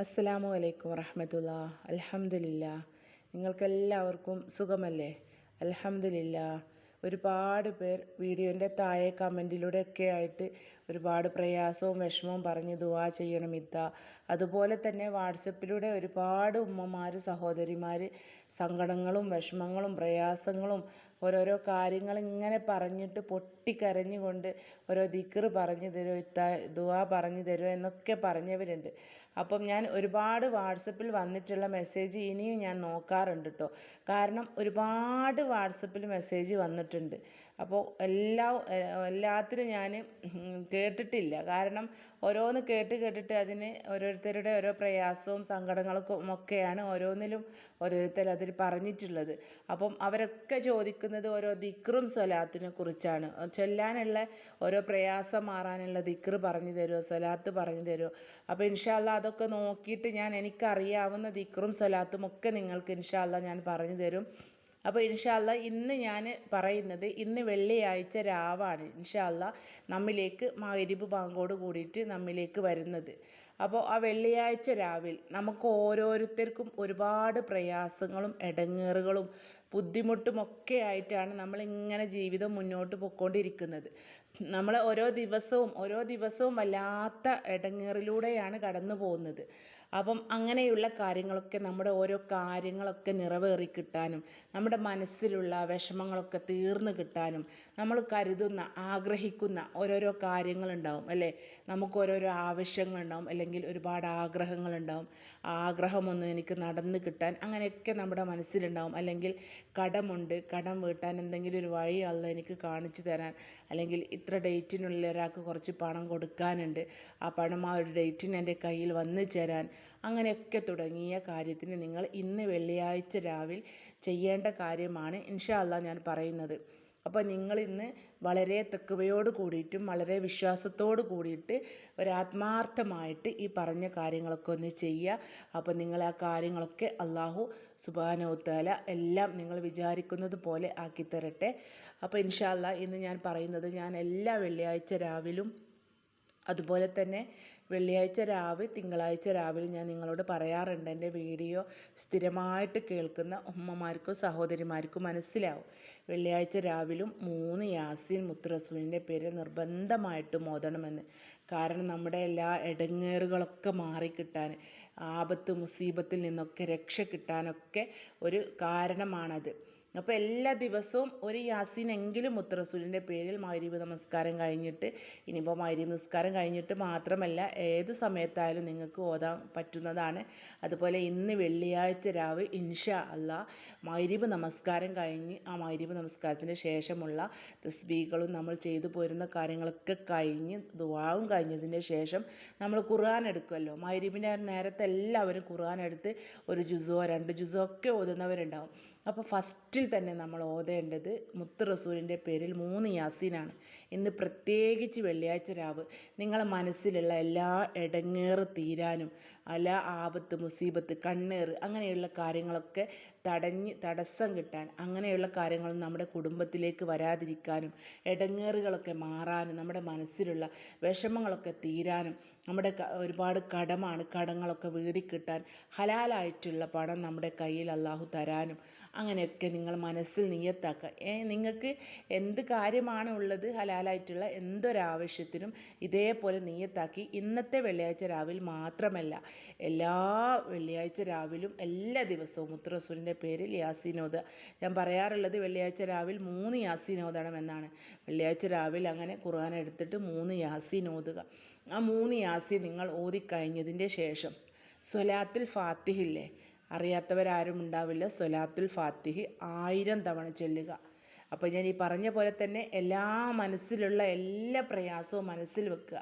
അസ്സലാമു അലൈക്കും വറഹമത്തുള്ള. അലഹമില്ല നിങ്ങൾക്കെല്ലാവർക്കും സുഖമല്ലേ? അലഹമില്ല ഒരുപാട് പേർ വീഡിയോന്റെ താഴെ കമന്റിലൂടെയൊക്കെ ആയിട്ട് ഒരുപാട് പ്രയാസവും വിഷമവും പറഞ്ഞ് ദുവാ ചെയ്യണം ഇത്ത. അതുപോലെ തന്നെ വാട്സപ്പിലൂടെ ഒരുപാട് ഉമ്മമാർ സഹോദരിമാർ സങ്കടങ്ങളും വിഷമങ്ങളും പ്രയാസങ്ങളും ഓരോരോ കാര്യങ്ങൾ ഇങ്ങനെ പറഞ്ഞിട്ട് പൊട്ടിക്കരഞ്ഞുകൊണ്ട് ഓരോ ദിക്ർ പറഞ്ഞു തരുമോ ഇത്ത ദുവാ പറഞ്ഞു തരുമോ എന്നൊക്കെ പറഞ്ഞവരുണ്ട്. അപ്പം ഞാൻ ഒരുപാട് വാട്സപ്പിൽ വന്നിട്ടുള്ള മെസ്സേജ് ഇനിയും ഞാൻ നോക്കാറുണ്ട് കേട്ടോ കാരണം ഒരുപാട് വാട്സപ്പിൽ മെസ്സേജ് വന്നിട്ടുണ്ട്. അപ്പോൾ എല്ലാ എല്ലാത്തിനും ഞാൻ കേട്ടിട്ടില്ല. കാരണം ഓരോന്ന് കേട്ട് കേട്ടിട്ട് അതിന് ഓരോരുത്തരുടെ ഓരോ പ്രയാസവും സങ്കടങ്ങൾക്കും ഒക്കെയാണ് ഓരോന്നിലും ഓരോരുത്തർ അതിൽ പറഞ്ഞിട്ടുള്ളത്. അപ്പം അവരൊക്കെ ചോദിക്കുന്നത് ഓരോ ദിക്റും സ്വലാത്തിനെ കുറിച്ചാണ്. ചൊല്ലാനുള്ള ഓരോ പ്രയാസം മാറാനുള്ള ദിക്റ് പറഞ്ഞു തരുമോ സ്വലാത്ത് പറഞ്ഞു തരുമോ അപ്പോൾ ഇൻഷാല്ല അതൊക്കെ നോക്കിയിട്ട് ഞാൻ എനിക്കറിയാവുന്ന ദിക്റും സ്വലാത്തും ഒക്കെ നിങ്ങൾക്ക് ഇൻഷാല്ല ഞാൻ പറഞ്ഞു തരും. അപ്പോൾ ഇൻഷാല്ല ഇന്ന് ഞാൻ പറയുന്നത് ഇന്ന് വെള്ളിയാഴ്ച രാവാണ് ഇൻഷാല്ല നമ്മിലേക്ക് മകരിബ് ബാങ്കോട് കൂടിയിട്ട് നമ്മിലേക്ക് വരുന്നത്. അപ്പോൾ ആ വെള്ളിയാഴ്ച രാവിൽ നമുക്ക് ഓരോരുത്തർക്കും ഒരുപാട് പ്രയാസങ്ങളും ഇടങ്ങേറുകളും ബുദ്ധിമുട്ടും ഒക്കെ ആയിട്ടാണ് നമ്മളിങ്ങനെ ജീവിതം മുന്നോട്ട് പോയിക്കൊണ്ടിരിക്കുന്നത് നമ്മൾ ഓരോ ദിവസവും ഓരോ ദിവസവും വല്ലാത്ത ഇടങ്ങേറിലൂടെയാണ് കടന്നു പോകുന്നത് അപ്പം അങ്ങനെയുള്ള കാര്യങ്ങളൊക്കെ നമ്മുടെ ഓരോ കാര്യങ്ങളൊക്കെ നിറവേറി കിട്ടാനും നമ്മുടെ മനസ്സിലുള്ള വിഷമങ്ങളൊക്കെ തീർന്നു കിട്ടാനും നമ്മൾ കരുതുന്ന ആഗ്രഹിക്കുന്ന ഓരോരോ കാര്യങ്ങളുണ്ടാവും അല്ലേ? നമുക്ക് ഓരോരോ ആവശ്യങ്ങളുണ്ടാവും അല്ലെങ്കിൽ ഒരുപാട് ആഗ്രഹങ്ങളുണ്ടാവും. ആഗ്രഹമൊന്നും എനിക്ക് നടന്നു കിട്ടാൻ അങ്ങനെയൊക്കെ നമ്മുടെ മനസ്സിലുണ്ടാവും. അല്ലെങ്കിൽ കടമുണ്ട് കടം വീട്ടാൻ എന്തെങ്കിലും ഒരു വഴി അല്ല എനിക്ക് കാണിച്ചു തരാൻ. അല്ലെങ്കിൽ ഇത്ര ഡേറ്റിനുള്ളിൽ ഒരാൾക്ക് കുറച്ച് പണം കൊടുക്കാനുണ്ട്. ആ പണം ആ ഒരു ഡേറ്റിന് എന്റെ കയ്യിൽ വന്നു ചേരാൻ അങ്ങനെയൊക്കെ തുടങ്ങിയ കാര്യത്തിന് നിങ്ങൾ ഇന്ന് വെള്ളിയാഴ്ച രാവിലെ ചെയ്യേണ്ട കാര്യമാണ് ഇൻഷാ അല്ലാ ഞാൻ പറയുന്നത്. അപ്പോൾ നിങ്ങൾ ഇന്ന് വളരെ തെക്കുവയോട് കൂടിയിട്ടും വളരെ വിശ്വാസത്തോട് കൂടിയിട്ട് ഒരാത്മാർത്ഥമായിട്ട് ഈ പറഞ്ഞ കാര്യങ്ങളൊക്കെ ഒന്ന് ചെയ്യുക. അപ്പോൾ നിങ്ങൾ ആ കാര്യങ്ങളൊക്കെ അള്ളാഹു സുബാനോത്താല എല്ലാം നിങ്ങൾ വിചാരിക്കുന്നത് പോലെ ആക്കി തരട്ടെ. അപ്പോൾ ഇൻഷാല്ല ഇന്ന് ഞാൻ പറയുന്നത് ഞാൻ എല്ലാ വെള്ളിയാഴ്ച രാവിലും അതുപോലെ തന്നെ വെള്ളിയാഴ്ച രാവിലെ തിങ്കളാഴ്ച രാവിലെ ഞാൻ നിങ്ങളോട് പറയാറുണ്ട്. എന്റെ വീഡിയോ സ്ഥിരമായിട്ട് കേൾക്കുന്ന ഉമ്മമാർക്കും സഹോദരിമാർക്കും മനസ്സിലാവും. വെള്ളിയാഴ്ച രാവിലും മൂന്ന് യാസീൻ മുത്തുറസൂലിന്റെ പേര് നിർബന്ധമായിട്ടും ഓതണമെന്ന് കാരണം നമ്മുടെ എല്ലാ ഇടങ്ങേറുകളൊക്കെ മാറിക്കിട്ടാൻ ആപത്ത് മുസീബത്തിൽ നിന്നൊക്കെ രക്ഷ കിട്ടാനൊക്കെ ഒരു കാരണമാണത്. അപ്പോൾ എല്ലാ ദിവസവും ഒരു യാസീനെങ്കിലും മുത്തറസൂലിന്റെ പേരിൽ മൈരീബ് നമസ്കാരം കഴിഞ്ഞിട്ട് ഇനിയിപ്പോൾ മൈരീബ് നമസ്കാരം കഴിഞ്ഞിട്ട് മാത്രമല്ല ഏത് സമയത്തായാലും നിങ്ങൾക്ക് ഓതാൻ പറ്റുന്നതാണ്. അതുപോലെ ഇന്ന് വെള്ളിയാഴ്ച രാവ് ഇൻഷാ അല്ല മൈരീബ് നമസ്കാരം കഴിഞ്ഞ് ആ മൈരീബ് നമസ്കാരത്തിന് ശേഷമുള്ള തസ്ബീകളും നമ്മൾ ചെയ്തു പോരുന്ന കാര്യങ്ങളൊക്കെ കഴിഞ്ഞ് ദുവാവും കഴിഞ്ഞതിന് ശേഷം നമ്മൾ ഖുർആൻ എടുക്കുമല്ലോ മൈരീബിന്റെ നേരത്തെ എല്ലാവരും ഖുർആൻ എടുത്ത് ഒരു ജുസോ രണ്ട് ജുസോ ഒക്കെ ഓതുന്നവരുണ്ടാവും. അപ്പോൾ ഫസ്റ്റിൽ തന്നെ നമ്മൾ ഓതേണ്ടത് മുത്ത് റസൂലിന്റെ പേരിൽ മൂന്ന് യാസീനാണ്. ഇന്ന് പ്രത്യേകിച്ച് വെള്ളിയാഴ്ച രാവ് നിങ്ങളെ മനസ്സിലുള്ള എല്ലാ ഇടങ്ങേറ് തീരാനും അല്ല ആപത്ത് മുസീബത്ത് കണ്ണേറ് അങ്ങനെയുള്ള കാര്യങ്ങളൊക്കെ തടഞ്ഞ് തടസ്സം കിട്ടാൻ അങ്ങനെയുള്ള കാര്യങ്ങൾ നമ്മുടെ കുടുംബത്തിലേക്ക് വരാതിരിക്കാനും ഇടങ്ങേറുകളൊക്കെ മാറാനും നമ്മുടെ മനസ്സിലുള്ള വിഷമങ്ങളൊക്കെ തീരാനും നമ്മുടെ ഒരുപാട് കടമാണ് കടങ്ങളൊക്കെ വീടിക്കിട്ടാൻ ഹലാലായിട്ടുള്ള പണം നമ്മുടെ കയ്യിൽ അള്ളാഹു തരാനും അങ്ങനെയൊക്കെ നിങ്ങൾ മനസ്സിൽ നിയത്താക്കുക. നിങ്ങൾക്ക് എന്ത് കാര്യമാണ് ഉള്ളത് ഹലാലായിട്ടുള്ള എന്തൊരാവശ്യത്തിനും ഇതേപോലെ നിയത്താക്കി. ഇന്നത്തെ വെള്ളിയാഴ്ച രാവിലെ മാത്രമല്ല എല്ലാ വെള്ളിയാഴ്ച രാവിലും എല്ലാ ദിവസവും മുത്തുറസൂലിന്റെ പേരിൽ യാസീനോദ. ഞാൻ പറയാറുള്ളത് വെള്ളിയാഴ്ച രാവിലെ മൂന്ന് യാസീനോദണം എന്നാണ്. വെള്ളിയാഴ്ച രാവിലെ അങ്ങനെ ഖുർആൻ എടുത്തിട്ട് മൂന്ന് യാസീനോദുക. ആ മൂന്ന് യാസീൻ നിങ്ങൾ ഓതിക്കഴിഞ്ഞതിന്റെ ശേഷം സ്വലാത്തുൽ ഫാത്തിഹില്ലേ അറിയാത്തവരാരും ഉണ്ടാവില്ല. സൊലാത്തുൽ ഫാത്തിഹ് ആയിരം തവണ ചൊല്ലുക. അപ്പോൾ ഞാൻ ഈ പറഞ്ഞ പോലെ തന്നെ എല്ലാ മനസ്സിലുള്ള എല്ലാ പ്രയാസവും മനസ്സിൽ വെക്കുക.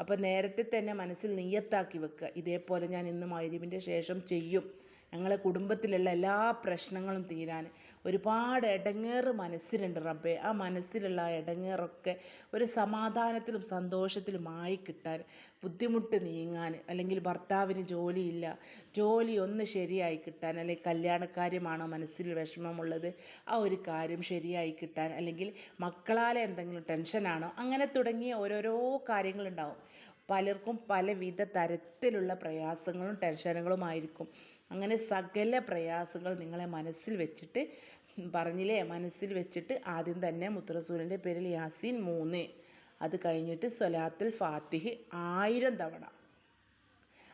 അപ്പോൾ നേരത്തെ തന്നെ മനസ്സിൽ നീയത്താക്കി വെക്കുക. ഇതേപോലെ ഞാൻ ഇന്ന് മൈരീവിന്റെ ശേഷം ചെയ്യും. ഞങ്ങളെ കുടുംബത്തിലുള്ള എല്ലാ പ്രശ്നങ്ങളും തീരാൻ ഒരുപാട് ഇടങ്ങേറ് മനസ്സിലുണ്ട് റബ്ബേ. ആ മനസ്സിലുള്ള ഇടങ്ങേറൊക്കെ ഒരു സമാധാനത്തിലും സന്തോഷത്തിലും ആയി കിട്ടാൻ ബുദ്ധിമുട്ട് നീങ്ങാൻ അല്ലെങ്കിൽ ഭർത്താവിന് ജോലിയില്ല ജോലി ഒന്ന് ശരിയായി കിട്ടാൻ അല്ലെങ്കിൽ കല്യാണക്കാര്യമാണോ മനസ്സിൽ വിഷമമുള്ളത് ആ ഒരു കാര്യം ശരിയായി കിട്ടാൻ അല്ലെങ്കിൽ മക്കളാലെ എന്തെങ്കിലും ടെൻഷനാണോ അങ്ങനെ തുടങ്ങിയ ഓരോരോ കാര്യങ്ങളുണ്ടാവും. പലർക്കും പലവിധ തരത്തിലുള്ള പ്രയാസങ്ങളും ടെൻഷനുകളുമായിരിക്കും. അങ്ങനെ സകല പ്രയാസങ്ങൾ നിങ്ങളെ മനസ്സിൽ വെച്ചിട്ട് പറഞ്ഞില്ലേ? മനസ്സിൽ വെച്ചിട്ട് ആദ്യം തന്നെ മുത്തറസൂലിന്റെ പേരിൽ യാസീൻ മൂന്ന്. അത് കഴിഞ്ഞിട്ട് സ്വലാത്തുൽ ഫാത്തിഹ് ആയിരം തവണ.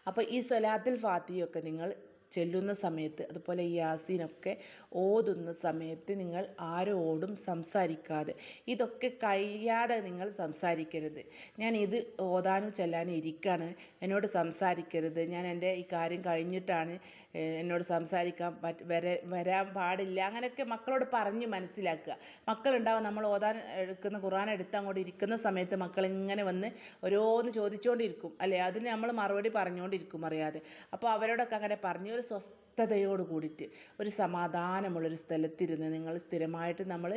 അപ്പോൾ ഈ സ്വലാത്തുൽ ഫാത്തിഹയൊക്കെ നിങ്ങൾ ചെല്ലുന്ന സമയത്ത് അതുപോലെ യാസീനൊക്കെ ഓതുന്ന സമയത്ത് നിങ്ങൾ ആരോടും സംസാരിക്കാതെ ഇതൊക്കെ കഴിയാതെ നിങ്ങൾ സംസാരിക്കരുത്. ഞാൻ ഇത് ഓതാനും ചെല്ലാനും ഇരിക്കാണ്. എന്നോട് സംസാരിക്കരുത്. ഞാൻ എന്റെ ഈ കാര്യം കഴിഞ്ഞിട്ടാണ് എന്നോട് സംസാരിക്കാൻ പറ്റ വര വരാൻ പാടില്ല അങ്ങനെയൊക്കെ മക്കളോട് പറഞ്ഞ് മനസ്സിലാക്കുക. മക്കളുണ്ടാവും നമ്മൾ ഓതാൻ എടുക്കുന്ന ഖുർആൻ എടുത്ത് അങ്ങോട്ട് ഇരിക്കുന്ന സമയത്ത് മക്കൾ ഇങ്ങനെ വന്ന് ഓരോന്ന് ചോദിച്ചുകൊണ്ടിരിക്കും അല്ലേ? അതിന് നമ്മൾ മറുപടി പറഞ്ഞുകൊണ്ടിരിക്കും അറിയാതെ. അപ്പോൾ അവരോടൊക്കെ അങ്ങനെ പറഞ്ഞ് ഒരു സ്വസ്ഥതയോട് കൂടിയിട്ട് ഒരു സമാധാനമുള്ളൊരു സ്ഥലത്തിരുന്ന് നിങ്ങൾ സ്ഥിരമായിട്ട് നമ്മൾ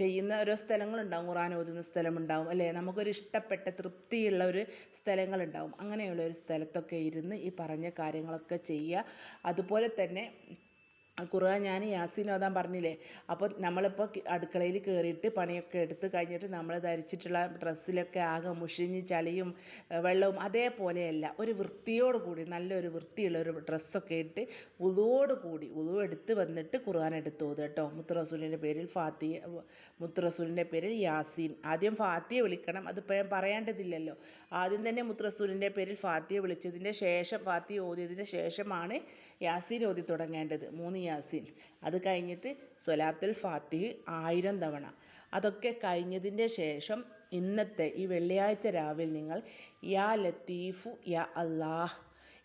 ചെയ്യുന്ന ഓരോ സ്ഥലങ്ങളുണ്ടാവും ഖുറാൻ ഓതുന്ന സ്ഥലമുണ്ടാവും അല്ലേ? നമുക്കൊരു ഇഷ്ടപ്പെട്ട തൃപ്തിയുള്ള ഒരു സ്ഥലങ്ങളുണ്ടാവും. അങ്ങനെയുള്ള ഒരു സ്ഥലത്തൊക്കെ ഇരുന്ന് ഈ പറഞ്ഞ കാര്യങ്ങളൊക്കെ ചെയ്യുക. അതുപോലെ തന്നെ ഖുർആൻ ഞാൻ യാസീൻ ഓതാൻ പറഞ്ഞില്ലേ അപ്പോൾ നമ്മളിപ്പോൾ അടുക്കളയിൽ കയറിയിട്ട് പണിയൊക്കെ എടുത്ത് കഴിഞ്ഞിട്ട് നമ്മൾ ധരിച്ചിട്ടുള്ള ഡ്രസ്സിലൊക്കെ ആകെ മുഷിഞ്ഞ് ചളിയും വെള്ളവും അതേപോലെയല്ല ഒരു വൃത്തിയോട് കൂടി നല്ലൊരു വൃത്തിയുള്ള ഒരു ഡ്രസ്സൊക്കെ ഇട്ട് ഉളുവോട് കൂടി ഉളുവ് എടുത്ത് വന്നിട്ട് ഖുർആൻ എടുത്ത് ഓതുക കേട്ടോ. മുത്തുറസൂലിന്റെ പേരിൽ ഫാത്തി മുത്തുറസൂലിന്റെ പേരിൽ യാസീൻ. ആദ്യം ഫാത്തിയെ വിളിക്കണം അതിപ്പോൾ ഞാൻ പറയേണ്ടതില്ലല്ലോ. ആദ്യം തന്നെ മുത്തുറസൂലിന്റെ പേരിൽ ഫാത്തിയെ വിളിച്ചതിന്റെ ശേഷം ഫാത്തി ഓതിയതിന്റെ ശേഷമാണ് യാസീൻ ഓതി തുടങ്ങേണ്ടത്. മൂന്ന് യാസീൻ. അത് കഴിഞ്ഞിട്ട് സ്വലാത്തുൽ ഫാത്തിഹ് ആയിരം തവണ. അതൊക്കെ കഴിഞ്ഞതിന്റെ ശേഷം ഇന്നത്തെ ഈ വെള്ളിയാഴ്ച രാവിലെ നിങ്ങൾ യാ ലത്തീഫു യാ അള്ളാഹ്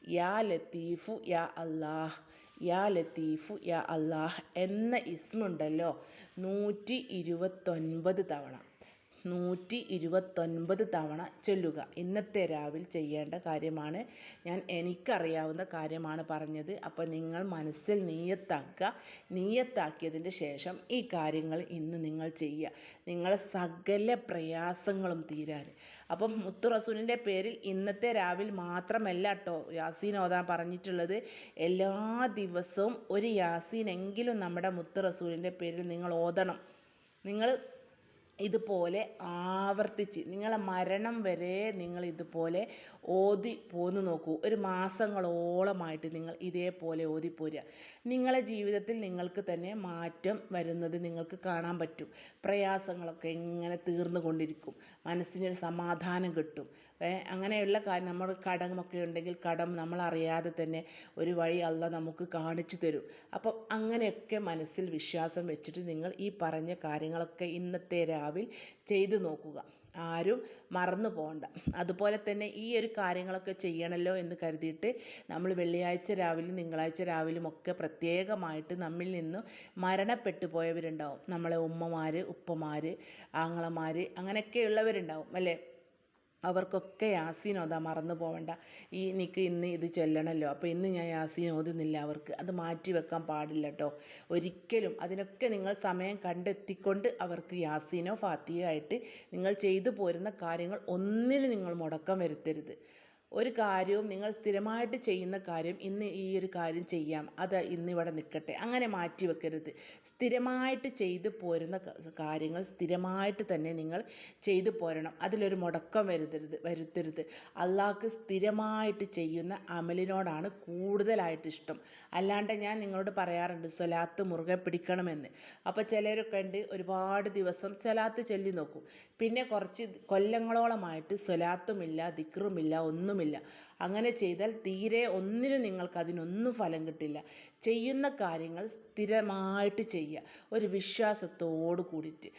യാ ലത്തീഫു യാ അള്ളാഹ് യാ ലത്തീഫു യാ അള്ളാഹ് എന്ന ഇസ്മുണ്ടല്ലോ. നൂറ്റി ഇരുപത്തൊൻപത് തവണ. നൂറ്റി ഇരുപത്തൊൻപത് തവണ ചൊല്ലുക. ഇന്നത്തെ രാവിലെ ചെയ്യേണ്ട കാര്യമാണ് ഞാൻ എനിക്കറിയാവുന്ന കാര്യമാണ് പറഞ്ഞത്. അപ്പോൾ നിങ്ങൾ മനസ്സിൽ നീയത്താക്കുക. നീയത്താക്കിയതിന്റെ ശേഷം ഈ കാര്യങ്ങൾ ഇന്ന് നിങ്ങൾ ചെയ്യുക. നിങ്ങളെ സകല പ്രയാസങ്ങളും തീരാൻ. അപ്പം മുത്തു റസൂലിന്റെ പേരിൽ ഇന്നത്തെ രാവിലെ മാത്രമല്ല കേട്ടോ യാസീൻ ഓതാൻ പറഞ്ഞിട്ടുള്ളത്. എല്ലാ ദിവസവും ഒരു യാസീനെങ്കിലും നമ്മുടെ മുത്തു റസൂലിന്റെ പേരിൽ നിങ്ങൾ ഓതണം. നിങ്ങൾ ഇതുപോലെ ആവർത്തിച്ച് നിങ്ങളെ മരണം വരെ നിങ്ങൾ ഇതുപോലെ ഓതി പോന്നു നോക്കൂ. ഒരു മാസങ്ങളോളമായിട്ട് നിങ്ങൾ ഇതേപോലെ ഓതി പോരുക നിങ്ങളെ ജീവിതത്തിൽ നിങ്ങൾക്ക് തന്നെ മാറ്റം വരുന്നത് നിങ്ങൾക്ക് കാണാൻ പറ്റും. പ്രയാസങ്ങളൊക്കെ ഇങ്ങനെ തീർന്നു കൊണ്ടിരിക്കും. മനസ്സിനൊരു സമാധാനം കിട്ടും. അങ്ങനെയുള്ള കാര്യം നമ്മൾ കടമൊക്കെ ഉണ്ടെങ്കിൽ കടം നമ്മൾ അറിയാതെ തന്നെ ഒരു വഴി അല്ല നമുക്ക് കാണിച്ചു തരും. അപ്പം അങ്ങനെയൊക്കെ മനസ്സിൽ വിശ്വാസം വെച്ചിട്ട് നിങ്ങൾ ഈ പറഞ്ഞ കാര്യങ്ങളൊക്കെ ഇന്നത്തെ രാവിലെ ചെയ്തു നോക്കുക. ആരും മറന്നു പോകണ്ട. അതുപോലെ തന്നെ ഈ ഒരു കാര്യങ്ങളൊക്കെ ചെയ്യണമല്ലോ എന്ന് കരുതിയിട്ട് നമ്മൾ വെള്ളിയാഴ്ച രാവിലെയും തിങ്കളാഴ്ച രാവിലെയും ഒക്കെ പ്രത്യേകമായിട്ട് നമ്മിൽ നിന്ന് മരണപ്പെട്ടു പോയവരുണ്ടാവും. നമ്മളെ ഉമ്മമാർ ഉപ്പമാർ ആങ്ങളമാർ അങ്ങനെയൊക്കെയുള്ളവരുണ്ടാവും. അല്ലേ? അവർക്കൊക്കെ യാസീൻ ഓതാൻ മറന്നു പോവണ്ട. ഈ എനിക്ക് ഇന്ന് ഇത് ചൊല്ലണമല്ലോ അപ്പോൾ ഇന്ന് ഞാൻ യാസീൻ ഓതുന്നില്ല അവർക്ക്. അത് മാറ്റി വെക്കാൻ പാടില്ല കേട്ടോ ഒരിക്കലും അതിനൊക്കെ നിങ്ങൾ സമയം കണ്ടെത്തിക്കൊണ്ട് അവർക്ക് യാസീനോ ഫാത്തിയോ ആയിട്ട് നിങ്ങൾ ചെയ്തു പോരുന്ന കാര്യങ്ങൾ ഒന്നിനും നിങ്ങൾ മുടക്കം വരുത്തരുത്. ഒരു കാര്യവും നിങ്ങൾ സ്ഥിരമായിട്ട് ചെയ്യുന്ന കാര്യം ഇന്ന് ഈ ഒരു കാര്യം ചെയ്യാം. അത് ഇന്ന് ഇവിടെ നിൽക്കട്ടെ. അങ്ങനെ മാറ്റി വെക്കരുത്. സ്ഥിരമായിട്ട് ചെയ്തു പോരുന്ന കാര്യങ്ങൾ സ്ഥിരമായിട്ട് തന്നെ നിങ്ങൾ ചെയ്തു പോരണം. അതിലൊരു മുടക്കം വരുത്തരുത് വരുത്തരുത്. അള്ളാഹ്ക്ക് സ്ഥിരമായിട്ട് ചെയ്യുന്ന അമലിനോടാണ് കൂടുതലായിട്ട് ഇഷ്ടം. അല്ലാണ്ട് ഞാൻ നിങ്ങളോട് പറയാറുണ്ട് സ്വലാത്ത് മുറുകെ പിടിക്കണമെന്ന്. അപ്പോൾ ചിലരൊക്കെ ഉണ്ട് ഒരുപാട് ദിവസം സ്വലാത്ത് ചൊല്ലി നോക്കും. പിന്നെ കുറച്ച് കൊല്ലങ്ങളോളമായിട്ട് സ്വലാത്തുമില്ല ദിക്റുമില്ല ഒന്നുമില്ല. അങ്ങനെ ചെയ്താൽ തീരെ ഒന്നിനും നിങ്ങൾക്ക് അതിനൊന്നും ഫലം കിട്ടില്ല. ചെയ്യുന്ന കാര്യങ്ങൾ സ്ഥിരമായിട്ട് ചെയ്യുക. ഒരു വിശ്വാസത്തോട് കൂടിയിട്ട്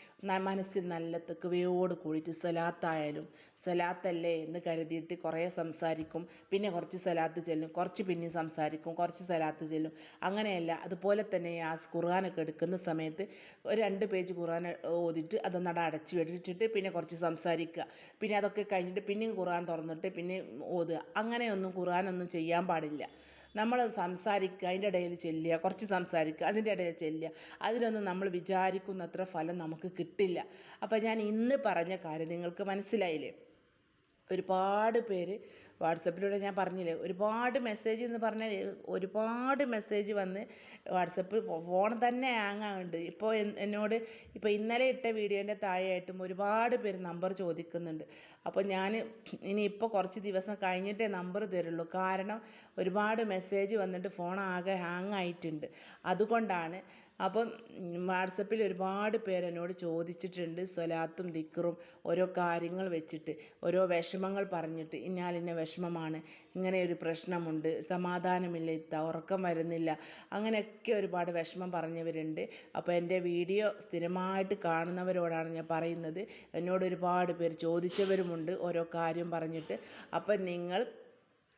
മനസ്സിൽ നല്ല തെക്കുവയോട് കൂടിയിട്ട് സ്വലാത്തായാലും സ്വലാത്തല്ലേ എന്ന് കരുതിയിട്ട് കുറേ സംസാരിക്കും. പിന്നെ കുറച്ച് സ്വലാത്ത് ചെല്ലും കുറച്ച് പിന്നെയും സംസാരിക്കും കുറച്ച് സ്വലാത്ത് ചെല്ലും. അങ്ങനെയല്ല അതുപോലെ തന്നെ ആ ഖുർആാനൊക്കെ എടുക്കുന്ന സമയത്ത് ഒരു രണ്ട് പേജ് ഖുർആൻ ഓതിയിട്ട് അതൊന്നട അടച്ച് വെച്ചിട്ട് പിന്നെ കുറച്ച് സംസാരിക്കുക. പിന്നെ അതൊക്കെ കഴിഞ്ഞിട്ട് പിന്നെയും ഖുർആൻ തുറന്നിട്ട് പിന്നെ ഓതുക. അങ്ങനെയൊന്നും ഖുർആാനൊന്നും ചെയ്യാൻ പാടില്ല. നമ്മൾ സംസാരിക്കുക അതിന്റെ ഇടയിൽ ചെല്ലുക കുറച്ച് സംസാരിക്കുക അതിന്റെ ഇടയിൽ ചെല്ലുക അതിനൊന്നും നമ്മൾ വിചാരിക്കുന്നത്ര ഫലം നമുക്ക് കിട്ടില്ല. അപ്പോൾ ഞാൻ ഇന്ന് പറഞ്ഞ കാര്യം നിങ്ങൾക്ക് മനസ്സിലായില്ലേ? ഒരുപാട് പേര് വാട്സപ്പിലൂടെ ഞാൻ പറഞ്ഞില്ലേ? ഒരുപാട് മെസ്സേജ് എന്ന് പറഞ്ഞാൽ ഒരുപാട് മെസ്സേജ് വന്ന് വാട്സപ്പ് ഫോൺ തന്നെ ആകുന്നുണ്ട് ഇപ്പോൾ എന്നോട് ഇപ്പോൾ ഇന്നലെ ഇട്ട വീഡിയോന്റെ താഴെയായിട്ടും ഒരുപാട് പേര് നമ്പർ ചോദിക്കുന്നുണ്ട്. അപ്പോൾ ഞാൻ ഇനി ഇപ്പോൾ കുറച്ച് ദിവസം കഴിഞ്ഞിട്ടേ നമ്പർ തരുള്ളൂ. കാരണം ഒരുപാട് മെസ്സേജ് വന്നിട്ട് ഫോൺ ആകെ ഹാങ്ങ് ആയിട്ടുണ്ട്. അതുകൊണ്ടാണ് അപ്പം വാട്സപ്പിൽ ഒരുപാട് പേരെന്നോട് ചോദിച്ചിട്ടുണ്ട് സ്വലാത്തും ദിക്റും ഓരോ കാര്യങ്ങൾ വെച്ചിട്ട് ഓരോ വിഷമങ്ങൾ പറഞ്ഞിട്ട് ഇന്നാലിന്ന വിഷമമാണ് ഇങ്ങനെ ഒരു പ്രശ്നമുണ്ട് സമാധാനമില്ല ഇത്ത ഉറക്കം വരുന്നില്ല. അങ്ങനെയൊക്കെ ഒരുപാട് വിഷമം പറഞ്ഞവരുണ്ട്. അപ്പോൾ എന്റെ വീഡിയോ സ്ഥിരമായിട്ട് കാണുന്നവരോടാണ് ഞാൻ പറയുന്നത്. എന്നോട് ഒരുപാട് പേര് ചോദിച്ചവരുമുണ്ട് ഓരോ കാര്യം പറഞ്ഞിട്ട്. അപ്പം നിങ്ങൾ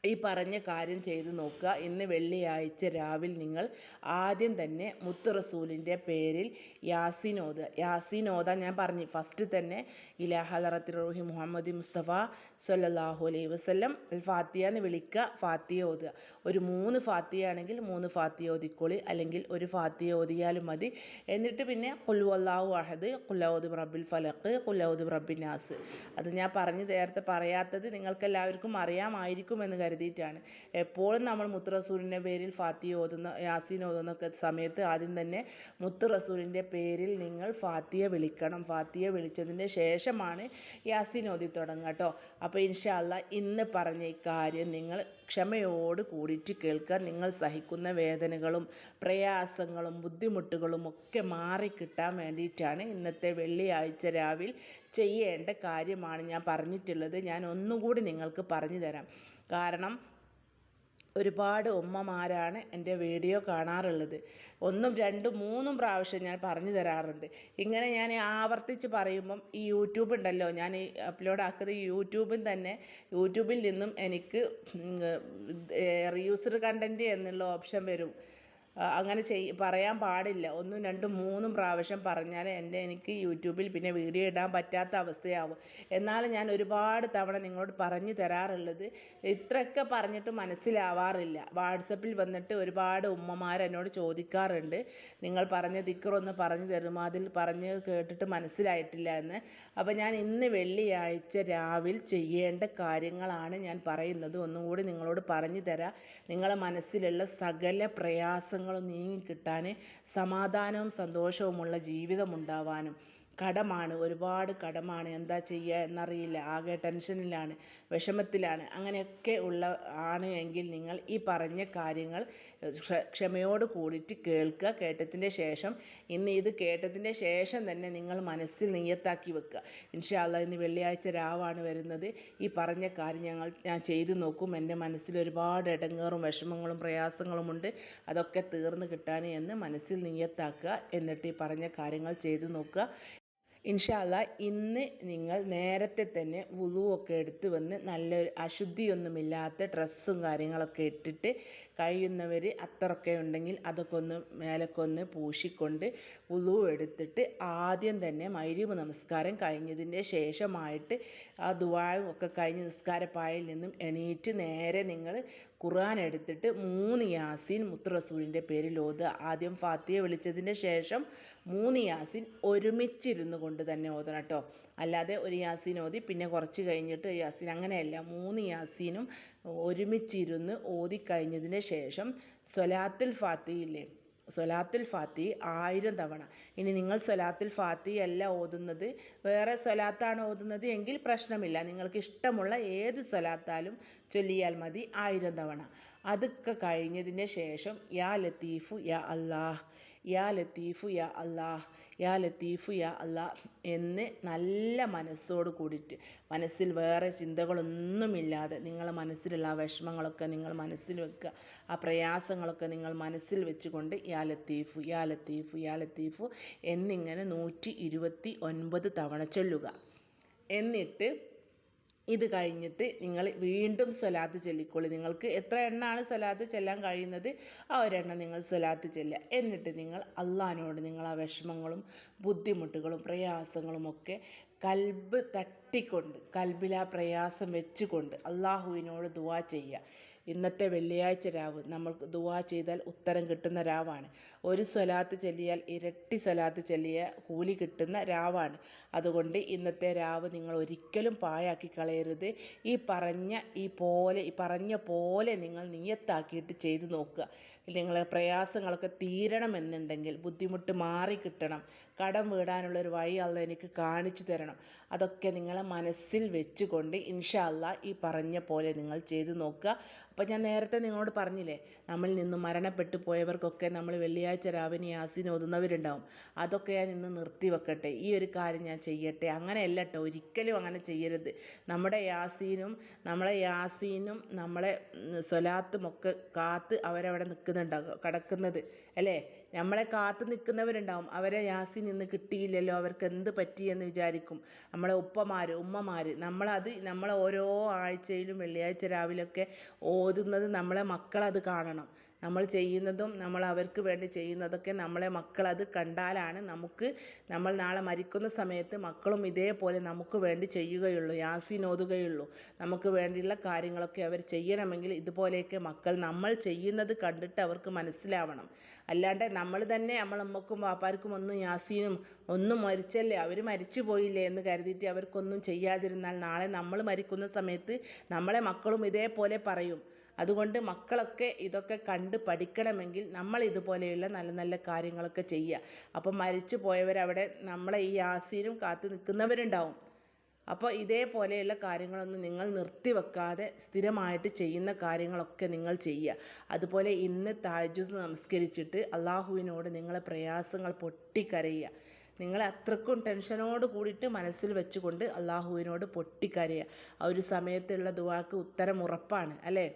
ഈ പറഞ്ഞ കാര്യം ചെയ്ത് നോക്കുക. ഇന്ന് വെള്ളിയാഴ്ച രാവിലെ നിങ്ങൾ ആദ്യം തന്നെ മുത്ത് റസൂലിന്റെ പേരിൽ യാസിനോദ യാസിനോദ ഞാൻ പറഞ്ഞു. ഫസ്റ്റ് തന്നെ ഇലാഹലറത്തി റോഹി മുഹമ്മദ് മുസ്തഫ സല്ലല്ലാഹു അലൈഹി വസല്ലം അൽ ഫാത്തിയ എന്ന് വിളിക്കുക ഫാത്തിയ ഓതുക. ഒരു മൂന്ന് ഫാത്തിയ ആണെങ്കിൽ മൂന്ന് ഫാത്തിയ ഓതിക്കോളി. അല്ലെങ്കിൽ ഒരു ഫാത്തിയ ഓതിയാലും മതി. എന്നിട്ട് പിന്നെ കുൽവല്ലാഹു അഹദ് കുല്ലൗദ് റബ്ബിൽ ഫലക്ക് കുല്ലൗദ് റബ്ബിൻ നാസ്. അത് ഞാൻ പറഞ്ഞു നേരത്തെ പറയാത്തത് നിങ്ങൾക്കെല്ലാവർക്കും അറിയാമായിരിക്കുമെന്ന് കരുതിയിട്ടാണ്. എപ്പോഴും നമ്മൾ മുത്ത് റസൂലിന്റെ പേരിൽ ഫാത്തി ഓതുന്ന യാസീൻ ഓതുന്നൊക്കെ സമയത്ത് ആദ്യം തന്നെ മുത്ത് റസൂലിന്റെ പേരിൽ നിങ്ങൾ ഫാത്തിയ വിളിക്കണം. ഫാത്തിയ വിളിച്ചതിന്റെ ശേഷമാണ് യാസീൻ ഓതി തുടങ്ങുക കേട്ടോ. അപ്പോൾ ഇൻഷാല്ല ഇന്ന് പറഞ്ഞ ഈ കാര്യം നിങ്ങൾ ക്ഷമയോട് കൂടിയിട്ട് കേൾക്കുക. നിങ്ങൾ സഹിക്കുന്ന വേദനകളും പ്രയാസങ്ങളും ബുദ്ധിമുട്ടുകളും ഒക്കെ മാറിക്കിട്ടാൻ വേണ്ടിയിട്ടാണ് ഇന്നത്തെ വെള്ളിയാഴ്ച രാവിലെ ചെയ്യേണ്ട കാര്യമാണ് ഞാൻ പറഞ്ഞിട്ടുള്ളത്. ഞാൻ ഒന്നുകൂടി നിങ്ങൾക്ക് പറഞ്ഞു തരാം. കാരണം ഒരുപാട് ഉമ്മമാരാണ് എന്റെ വീഡിയോ കാണാറുള്ളത്. ഒന്നും രണ്ടും മൂന്നും പ്രാവശ്യം ഞാൻ പറഞ്ഞു തരാറുണ്ട്. ഇങ്ങനെ ഞാൻ ആവർത്തിച്ച് പറയുമ്പം ഈ യൂട്യൂബ് ഉണ്ടല്ലോ ഞാൻ ഈ അപ്ലോഡ് ഈ യൂട്യൂബിൽ തന്നെ യൂട്യൂബിൽ നിന്നും എനിക്ക് റീയൂസ്ഡ് കണ്ടന്റ് എന്നുള്ള ഓപ്ഷൻ വരും. അങ്ങനെ ചെയ് പറയാൻ പാടില്ല. ഒന്നും രണ്ടും മൂന്നും പ്രാവശ്യം പറഞ്ഞാൽ എന്റെ എനിക്ക് യൂട്യൂബിൽ പിന്നെ വീഡിയോ ഇടാൻ പറ്റാത്ത അവസ്ഥയാവും. എന്നാലും ഞാൻ ഒരുപാട് തവണ നിങ്ങളോട് പറഞ്ഞു തരാറുള്ളത് ഇത്രയൊക്കെ പറഞ്ഞിട്ട് മനസ്സിലാവാറില്ല. വാട്സപ്പിൽ വന്നിട്ട് ഒരുപാട് ഉമ്മമാർ എന്നോട് ചോദിക്കാറുണ്ട്. നിങ്ങൾ പറഞ്ഞ ദിക്കറൊന്ന് പറഞ്ഞു തരും അതിൽ പറഞ്ഞ് കേട്ടിട്ട് മനസ്സിലായിട്ടില്ല എന്ന്. അപ്പോൾ ഞാൻ ഇന്ന് വെള്ളിയാഴ്ച രാവിലെ ചെയ്യേണ്ട കാര്യങ്ങളാണ് ഞാൻ പറയുന്നത്. ഒന്നും കൂടി നിങ്ങളോട് പറഞ്ഞു തരാം. നിങ്ങളെ മനസ്സിലുള്ള സകല പ്രയാസങ്ങളും നീങ്ങിക്കിട്ടാൻ സമാധാനവും സന്തോഷവുമുള്ള ജീവിതം ഉണ്ടാവാനും കടമാണ് ഒരുപാട് കടമാണ്. എന്താ ചെയ്യുക എന്നറിയില്ല ആകെ ടെൻഷനിലാണ് വിഷമത്തിലാണ്. അങ്ങനെയൊക്കെ ഉള്ള ആണ് എങ്കിൽ നിങ്ങൾ ഈ പറഞ്ഞ കാര്യങ്ങൾ ക്ഷമയോട് കൂടിയിട്ട് കേൾക്കുക. കേട്ടതിന്റെ ശേഷം ഇന്ന് ഇത് കേട്ടതിന്റെ ശേഷം തന്നെ നിങ്ങൾ മനസ്സിൽ നെയ്യത്താക്കി വെക്കുക. ഇൻഷാല്ല ഇന്ന് വെള്ളിയാഴ്ച രാവാണ് വരുന്നത്. ഈ പറഞ്ഞ കാര്യം ഞങ്ങൾ ഞാൻ ചെയ്തു നോക്കും. എന്റെ മനസ്സിൽ ഒരുപാട് ഇടങ്ങേറും വിഷമങ്ങളും പ്രയാസങ്ങളുമുണ്ട് അതൊക്കെ തീർന്നു കിട്ടാൻ എന്ന് മനസ്സിൽ നെയ്യത്താക്കുക. എന്നിട്ട് ഈ പറഞ്ഞ കാര്യങ്ങൾ ചെയ്തു നോക്കുക. ഇൻഷാല്ല ഇന്ന് നിങ്ങൾ നേരത്തെ തന്നെ വുളുവൊക്കെ എടുത്ത് വന്ന് നല്ല അശുദ്ധിയൊന്നുമില്ലാത്ത ഡ്രസ്സും കാര്യങ്ങളൊക്കെ ഇട്ടിട്ട് കഴിയുന്നവർ അത്രയൊക്കെ ഉണ്ടെങ്കിൽ അതൊക്കെ ഒന്ന് മേലൊക്കെ ഒന്ന് പൂശിക്കൊണ്ട് വുളു എടുത്തിട്ട് ആദ്യം തന്നെ മൈരീബ് നമസ്കാരം കഴിഞ്ഞതിന്റെ ശേഷമായിട്ട് ആ ദുവായും ഒക്കെ കഴിഞ്ഞ് നിസ്കാരപ്പായയിൽ നിന്നും എണീറ്റ് നേരെ നിങ്ങൾ ഖുർആൻ എടുത്തിട്ട് മൂന്ന് യാസീൻ മുത്ത് റസൂലിന്റെ പേരിൽ ഓതുക. ആദ്യം ഫാത്തിയെ വിളിച്ചതിന് ശേഷം മൂന്ന് യാസീൻ ഒരുമിച്ചിരുന്നു കൊണ്ട് തന്നെ ഓതണം കേട്ടോ. അല്ലാതെ ഒരു യാസീൻ ഓതി പിന്നെ കുറച്ച് കഴിഞ്ഞിട്ട് യാസീൻ അങ്ങനെയല്ല. മൂന്ന് യാസീനും ഒരുമിച്ചിരുന്ന് ഓതിക്കഴിഞ്ഞതിന് ശേഷം സ്വലാത്തുൽ ഫാത്തിയില്ലേ സ്വലാത്തുൽ ഫാത്തി ആയിരം തവണ. ഇനി നിങ്ങൾ സ്വലാത്തുൽ ഫാത്തി അല്ല ഓതുന്നത്. വേറെ സ്വലാത്താണ് ഓതുന്നത് എങ്കിൽ പ്രശ്നമില്ല. നിങ്ങൾക്ക് ഇഷ്ടമുള്ള ഏത് സ്വലാത്താലും ചൊല്ലിയാൽ മതി. ആയിരം തവണ. അതൊക്കെ കഴിഞ്ഞതിന് ശേഷം യാ ലത്തീഫു യാ അല്ലാഹ്. യാ ലത്തീഫു യാ അല്ലാഹ്. യാ ലത്തീഫു യാ അല്ലാഹ് എന്ന് നല്ല മനസ്സോട് കൂടിയിട്ട് മനസ്സിൽ വേറെ ചിന്തകളൊന്നുമില്ലാതെ നിങ്ങളെ മനസ്സിലുള്ള ആ വിഷമങ്ങളൊക്കെ നിങ്ങൾ മനസ്സിൽ വെക്കുക. ആ പ്രയാസങ്ങളൊക്കെ നിങ്ങൾ മനസ്സിൽ വെച്ചുകൊണ്ട് യാ ലത്തീഫു യാ ലത്തീഫു യാ ലത്തീഫു എന്നിങ്ങനെ നൂറ്റി ഇരുപത്തി ഒൻപത് തവണ ചൊല്ലുക. എന്നിട്ട് ഇത് കഴിഞ്ഞിട്ട് നിങ്ങൾ വീണ്ടും സ്വലാത്ത് ചൊല്ലിക്കോളൂ. നിങ്ങൾക്ക് എത്ര എണ്ണമാണ് സ്വലാത്ത് ചെല്ലാൻ കഴിയുന്നത്? ആ ഒരെണ്ണം നിങ്ങൾ സ്വലാത്ത് ചെല്ലുക. എന്നിട്ട് നിങ്ങൾ അള്ളഹാനോട് നിങ്ങൾ ആ വിഷമങ്ങളും ബുദ്ധിമുട്ടുകളും പ്രയാസങ്ങളും ഒക്കെ കൽബ് തട്ടിക്കൊണ്ട് കൽബിൽ ആ പ്രയാസം വെച്ചുകൊണ്ട് അള്ളാഹുവിനോട് ദുവാ ചെയ്യുക. ഇന്നത്തെ വെള്ളിയാഴ്ച രാവ് നമ്മൾക്ക് ദുവാ ചെയ്താൽ ഉത്തരം കിട്ടുന്ന രാവാണ്. ഒരു സ്വലാത്ത് ചൊല്ലിയാൽ ഇരട്ടി സ്വലാത്ത് ചൊല്ലിയ കൂലി കിട്ടുന്ന രാവാണ്. അതുകൊണ്ട് ഇന്നത്തെ രാവ് നിങ്ങൾ ഒരിക്കലും പാഴാക്കി കളയരുത്. ഈ പറഞ്ഞ ഈ പോലെ ഈ പറഞ്ഞ പോലെ നിങ്ങൾ നിയത്താക്കിയിട്ട് ചെയ്തു നോക്കുക. നിങ്ങളെ പ്രയാസങ്ങളൊക്കെ തീരണമെന്നുണ്ടെങ്കിൽ ബുദ്ധിമുട്ട് മാറി കിട്ടണം. കടം വീടാനുള്ളൊരു വഴി അല്ല എനിക്ക് കാണിച്ചു തരണം. അതൊക്കെ നിങ്ങളെ മനസ്സിൽ വെച്ചുകൊണ്ട് ഇൻഷാല്ല ഈ പറഞ്ഞ പോലെ നിങ്ങൾ ചെയ്തു നോക്കുക. അപ്പോൾ ഞാൻ നേരത്തെ നിങ്ങളോട് പറഞ്ഞില്ലേ നമ്മൾ നിന്ന് മരണപ്പെട്ടു പോയവർക്കൊക്കെ നമ്മൾ വെള്ളിയാഴ്ച രാവിലെ യാസീൻ ഓതുന്നവരുണ്ടാവും അതൊക്കെ ഞാൻ ഇന്ന് നിർത്തി വെക്കട്ടെ. ഈ ഒരു കാര്യം ഞാൻ ചെയ്യട്ടെ. അങ്ങനെയല്ല കേട്ടോ ഒരിക്കലും അങ്ങനെ ചെയ്യരുത്. നമ്മുടെ യാസീനും നമ്മളെ യാസീനും നമ്മളെ സ്വലാത്തും ഒക്കെ കാത്ത് അവരവിടെ നിൽക്കുന്നുണ്ടാകും കിടക്കുന്നത്. അല്ലേ? നമ്മളെ കാത്ത് നിൽക്കുന്നവരുണ്ടാവും. അവരെ യാസീൻ ഇന്ന് കിട്ടിയില്ലല്ലോ. അവർക്ക് എന്ത് പറ്റിയെന്ന് വിചാരിക്കും. നമ്മളെ ഉപ്പമാർ ഉമ്മമാർ നമ്മളത് നമ്മളെ ഓരോ ആഴ്ചയിലും വെള്ളിയാഴ്ച രാവിലെയൊക്കെ ഓതുന്നത് നമ്മളെ മക്കളത് കാണണം. നമ്മൾ ചെയ്യുന്നതും നമ്മൾ അവർക്ക് വേണ്ടി ചെയ്യുന്നതൊക്കെ നമ്മളെ അത് കണ്ടാലാണ് നമുക്ക് നമ്മൾ നാളെ മരിക്കുന്ന സമയത്ത് മക്കളും ഇതേപോലെ നമുക്ക് വേണ്ടി ചെയ്യുകയുള്ളൂ യാസീൻ ഓതുകയുള്ളൂ. നമുക്ക് വേണ്ടിയുള്ള കാര്യങ്ങളൊക്കെ അവർ ചെയ്യണമെങ്കിൽ ഇതുപോലെയൊക്കെ മക്കൾ നമ്മൾ ചെയ്യുന്നത് കണ്ടിട്ട് അവർക്ക് മനസ്സിലാവണം. അല്ലാണ്ട് നമ്മൾ തന്നെ നമ്മൾ നമുക്കും വാപ്പാർക്കും ഒന്നും യാസീനും ഒന്നും മരിച്ചല്ലേ അവർ മരിച്ചു പോയില്ലേ എന്ന് കരുതിയിട്ട് അവർക്കൊന്നും ചെയ്യാതിരുന്നാൽ നാളെ നമ്മൾ മരിക്കുന്ന സമയത്ത് നമ്മളെ മക്കളും ഇതേപോലെ പറയും. അതുകൊണ്ട് മക്കളൊക്കെ ഇതൊക്കെ കണ്ട് പഠിക്കണമെങ്കിൽ നമ്മൾ ഇതുപോലെയുള്ള നല്ല നല്ല കാര്യങ്ങളൊക്കെ ചെയ്യുക. അപ്പോൾ മരിച്ചു പോയവരവിടെ നമ്മളെ ഈ യാസീനും കാത്തു നിൽക്കുന്നവരുണ്ടാവും. അപ്പോൾ ഇതേപോലെയുള്ള കാര്യങ്ങളൊന്നും നിങ്ങൾ നിർത്തിവെക്കാതെ സ്ഥിരമായിട്ട് ചെയ്യുന്ന കാര്യങ്ങളൊക്കെ നിങ്ങൾ ചെയ്യുക. അതുപോലെ ഇന്ന് താജ്ജുദ് നമസ്കരിച്ചിട്ട് അള്ളാഹുവിനോട് നിങ്ങളെ പ്രയാസങ്ങൾ പൊട്ടിക്കരയുക. നിങ്ങളെ അത്രക്കും ടെൻഷനോട് കൂടിയിട്ട് മനസ്സിൽ വെച്ചുകൊണ്ട് അള്ളാഹുവിനോട് പൊട്ടിക്കരയുക. ആ ഒരു സമയത്തുള്ള ദുവാക്ക് ഉത്തരം ഉറപ്പാണ് അല്ലേ?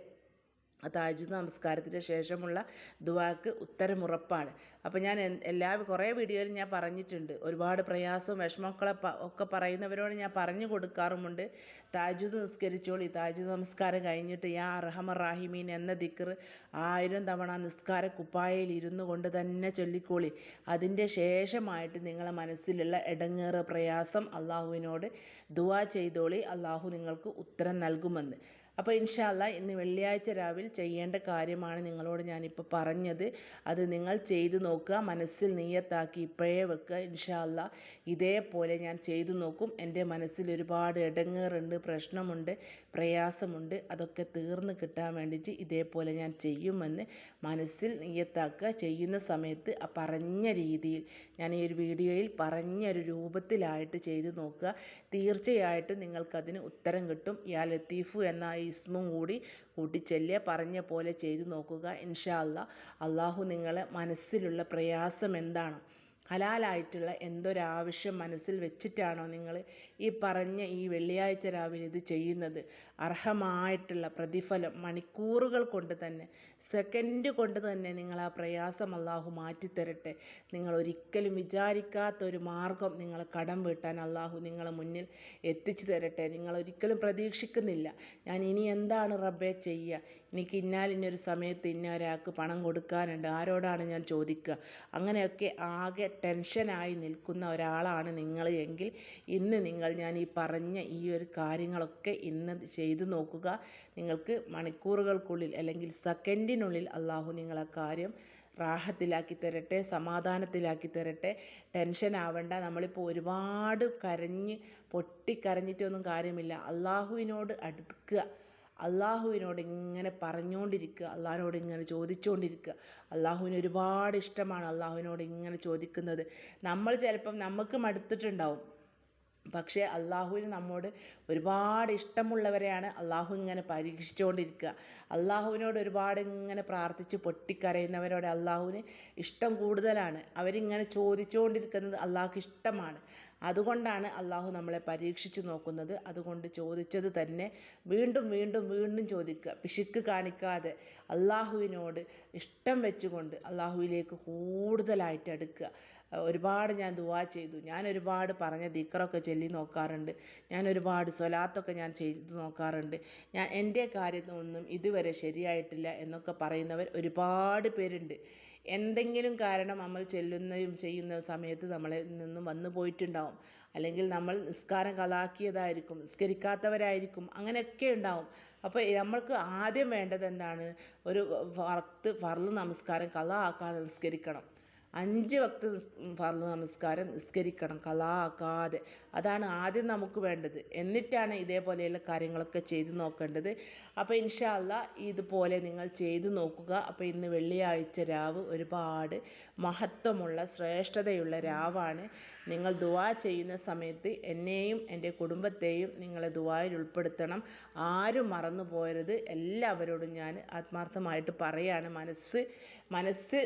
താജ്ജുദ് നമസ്കാരത്തിന് ശേഷമുള്ള ദുവാക്ക് ഉത്തരമുറപ്പാണ്. അപ്പോൾ ഞാൻ എല്ലാ കുറേ വീഡിയോയിൽ ഞാൻ പറഞ്ഞിട്ടുണ്ട്. ഒരുപാട് പ്രയാസവും വിഷമമൊക്കെ ഒക്കെ പറയുന്നവരോട് ഞാൻ പറഞ്ഞു കൊടുക്കാറുമുണ്ട്. താജ്ജുദ് നിസ്കരിച്ചോളി. താജ്ജുദ് നമസ്കാരം കഴിഞ്ഞിട്ട് യാ അർഹമർ റാഹിമീൻ എന്ന ദിക്കർ ആയിരം തവണ നിസ്കാര കുപ്പായയിൽ ഇരുന്നു കൊണ്ട് തന്നെ ചൊല്ലിക്കോളി. അതിന്റെ ശേഷമായിട്ട് നിങ്ങളെ മനസ്സിലുള്ള ഇടങ്ങേറ് പ്രയാസം അള്ളാഹുവിനോട് ദുവാ ചെയ്തോളി. അള്ളാഹു നിങ്ങൾക്ക് ഉത്തരം നൽകുമെന്ന്. അപ്പോൾ ഇൻഷാല്ല ഇന്ന് വെള്ളിയാഴ്ച രാവിലെ ചെയ്യേണ്ട കാര്യമാണ് നിങ്ങളോട് ഞാനിപ്പോൾ പറഞ്ഞത്. അത് നിങ്ങൾ ചെയ്തു നോക്കുക മനസ്സിൽ നീയത്താക്കി ഇപ്പോഴേ വെക്കുക. ഇൻഷാല്ല ഇതേപോലെ ഞാൻ ചെയ്തു നോക്കും. എന്റെ മനസ്സിൽ ഒരുപാട് ഇടങ്ങേറുണ്ട് പ്രശ്നമുണ്ട്. പ്രയാസമുണ്ട്. അതൊക്കെ തീർന്ന് കിട്ടാൻ വേണ്ടിയിട്ട് ഇതേപോലെ ഞാൻ ചെയ്യുമെന്ന് മനസ്സിൽ നിയത്താക്കുക ചെയ്യുന്ന സമയത്ത് ആ പറഞ്ഞ രീതിയിൽ ഞാൻ ഈ ഒരു വീഡിയോയിൽ പറഞ്ഞ ഒരു രൂപത്തിലായിട്ട് ചെയ്തു നോക്കുക. തീർച്ചയായിട്ടും നിങ്ങൾക്കതിന് ഉത്തരം കിട്ടും. യാ ലത്തീഫു എന്ന ഇസ്മും കൂടി കൂട്ടിച്ചൊല്ലുക പറഞ്ഞ പോലെ ചെയ്തു നോക്കുക. ഇൻഷാ അല്ലാ അള്ളാഹു നിങ്ങളെ മനസ്സിലുള്ള പ്രയാസം എന്താണ്? ഹലാലായിട്ടുള്ള എന്തൊരാവശ്യം മനസ്സിൽ വെച്ചിട്ടാണോ നിങ്ങൾ ഈ പറഞ്ഞ ഈ വെള്ളിയാഴ്ച രാവിലെ ഇത് ചെയ്യുന്നത്? അർഹമായിട്ടുള്ള പ്രതിഫലം മണിക്കൂറുകൾ കൊണ്ട് തന്നെ സെക്കൻഡ് കൊണ്ട് തന്നെ നിങ്ങൾ ആ പ്രയാസം അള്ളാഹു മാറ്റിത്തരട്ടെ. നിങ്ങൾ ഒരിക്കലും വിചാരിക്കാത്ത ഒരു മാർഗം നിങ്ങൾ കടം വീട്ടാൻ അള്ളാഹു നിങ്ങളെ മുന്നിൽ എത്തിച്ചു തരട്ടെ. നിങ്ങൾ ഒരിക്കലും പ്രതീക്ഷിക്കുന്നില്ല. ഞാൻ ഇനി എന്താണ് റബ്ബെ ചെയ്യുക എനിക്ക് ഇന്നാലിന്നൊരു സമയത്ത് ഇന്ന ഒരാൾക്ക് പണം കൊടുക്കാനുണ്ട്. ആരോടാണ് ഞാൻ ചോദിക്കുക? അങ്ങനെയൊക്കെ ആകെ ടെൻഷനായി നിൽക്കുന്ന ഒരാളാണ് നിങ്ങൾ എങ്കിൽ ഇന്ന് നിങ്ങൾ. ഞാൻ ഈ പറഞ്ഞ ഈ ഒരു കാര്യങ്ങളൊക്കെ ഇന്ന് ചെയ്തു നോക്കുക. നിങ്ങൾക്ക് മണിക്കൂറുകൾക്കുള്ളിൽ അല്ലെങ്കിൽ സെക്കൻഡിനുള്ളിൽ അള്ളാഹു നിങ്ങളെ കാര്യം റാഹത്തിലാക്കി തരട്ടെ സമാധാനത്തിലാക്കി തരട്ടെ. ടെൻഷൻ ആവണ്ട. നമ്മളിപ്പോൾ ഒരുപാട് കരഞ്ഞ് പൊട്ടിക്കരഞ്ഞിട്ടൊന്നും കാര്യമില്ല. അള്ളാഹുവിനോട് അടുക്കുക. അള്ളാഹുവിനോട് ഇങ്ങനെ പറഞ്ഞുകൊണ്ടിരിക്കുക അള്ളാഹിനോട് ഇങ്ങനെ ചോദിച്ചുകൊണ്ടിരിക്കുക അള്ളാഹുവിന് ഒരുപാട് ഇഷ്ടമാണ് അള്ളാഹുവിനോട് ഇങ്ങനെ ചോദിക്കുന്നത്. നമ്മൾ ചിലപ്പം നമുക്ക് മടുത്തിട്ടുണ്ടാവും പക്ഷേ അള്ളാഹുവിന് നമ്മോട് ഒരുപാട് ഇഷ്ടമുള്ളവരെയാണ് അള്ളാഹു ഇങ്ങനെ പരീക്ഷിച്ചുകൊണ്ടിരിക്കുക. അള്ളാഹുവിനോട് ഒരുപാട് ഇങ്ങനെ പ്രാർത്ഥിച്ച് പൊട്ടിക്കരയുന്നവരോട് അള്ളാഹുവിന് ഇഷ്ടം കൂടുതലാണ്. അവരിങ്ങനെ ചോദിച്ചുകൊണ്ടിരിക്കുന്നത് അള്ളാഹുക്ക് ഇഷ്ടമാണ്. അതുകൊണ്ടാണ് അള്ളാഹു നമ്മളെ പരീക്ഷിച്ചു നോക്കുന്നത്. അതുകൊണ്ട് ചോദിച്ചത് തന്നെ വീണ്ടും വീണ്ടും വീണ്ടും ചോദിക്കുക. പിശുക്ക് കാണിക്കാതെ അള്ളാഹുവിനോട് ഇഷ്ടം വെച്ചുകൊണ്ട് അള്ളാഹുവിലേക്ക് കൂടുതലായിട്ട് അടുക്കുക. ഒരുപാട് ഞാൻ ദുവാ ചെയ്തു. ഞാൻ ഒരുപാട് പറഞ്ഞ ദിക്റൊക്കെ ചൊല്ലി നോക്കാറുണ്ട്. ഞാൻ ഒരുപാട് സ്വലാത്തൊക്കെ ഞാൻ ചെയ്തു നോക്കാറുണ്ട്. ഞാൻ എന്റെ കാര്യത്തിനൊന്നും ഇതുവരെ ശരിയായിട്ടില്ല എന്നൊക്കെ പറയുന്നവർ ഒരുപാട് പേരുണ്ട്. എന്തെങ്കിലും കാരണം നമ്മൾ ചെല്ലുന്നതും ചെയ്യുന്ന സമയത്ത് നമ്മളെ നിന്നും വന്നു പോയിട്ടുണ്ടാവും. അല്ലെങ്കിൽ നമ്മൾ നിസ്കാരം കലാക്കിയതായിരിക്കും നിസ്കരിക്കാത്തവരായിരിക്കും അങ്ങനെയൊക്കെ ഉണ്ടാവും. അപ്പോൾ നമ്മൾക്ക് ആദ്യം വേണ്ടത് എന്താണ്? ഒരു വറുത്ത് ഫർൾ നമസ്കാരം കലാ ആക്കാതെ നിസ്കരിക്കണം. അഞ്ച് വക്ത് ഫർൾ നമസ്കാരം നിസ്കരിക്കണം കലാകാതെ അതാണ് ആദ്യം നമുക്ക് വേണ്ടത്. എന്നിട്ടാണ് ഇതേപോലെയുള്ള കാര്യങ്ങളൊക്കെ ചെയ്തു നോക്കേണ്ടത്. അപ്പോൾ ഇൻഷാ അല്ലാ ഇതുപോലെ നിങ്ങൾ ചെയ്തു നോക്കുക. അപ്പോൾ ഇന്ന് വെള്ളിയാഴ്ച രാവ് ഒരുപാട് മഹത്വമുള്ള ശ്രേഷ്ഠതയുള്ള രാവാണ്. നിങ്ങൾ ദുവാ ചെയ്യുന്ന സമയത്ത് എന്നെയും എന്റെ കുടുംബത്തെയും നിങ്ങളെ ദുവായിൽ ഉൾപ്പെടുത്തണം. ആരും മറന്നു പോയരുത് എല്ലാവരോടും ഞാൻ ആത്മാർത്ഥമായിട്ട് പറയാണ്. മനസ്സ് മനസ്സ്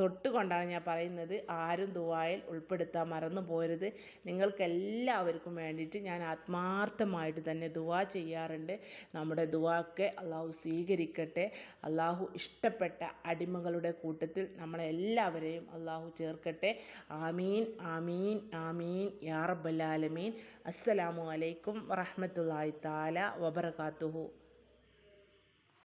തൊട്ടുകൊണ്ടാണ് ഞാൻ പറയുന്നത്. ആരും ദുവായിൽ ഉൾപ്പെടുത്താൻ മറന്നു പോരുത്. നിങ്ങൾക്ക് എല്ലാവർക്കും വേണ്ടിയിട്ട് ഞാൻ ആത്മാർത്ഥമായിട്ട് തന്നെ ദുവാ ചെയ്യാറുണ്ട്. നമ്മുടെ ദുവാക്കെ അള്ളാഹു സ്വീകരിക്കട്ടെ. അള്ളാഹു ഇഷ്ടപ്പെട്ട അടിമകളുടെ കൂട്ടത്തിൽ നമ്മളെല്ലാവരെയും അള്ളാഹു ചേർക്കട്ടെ. ആമീൻ ആമീൻ ആമീൻ. യാ റബ്ബൽ ആലമീൻ. അസ്സലാമു അലൈക്കും വറഹ്മത്തുള്ളാഹി താല വബറകാതുഹു.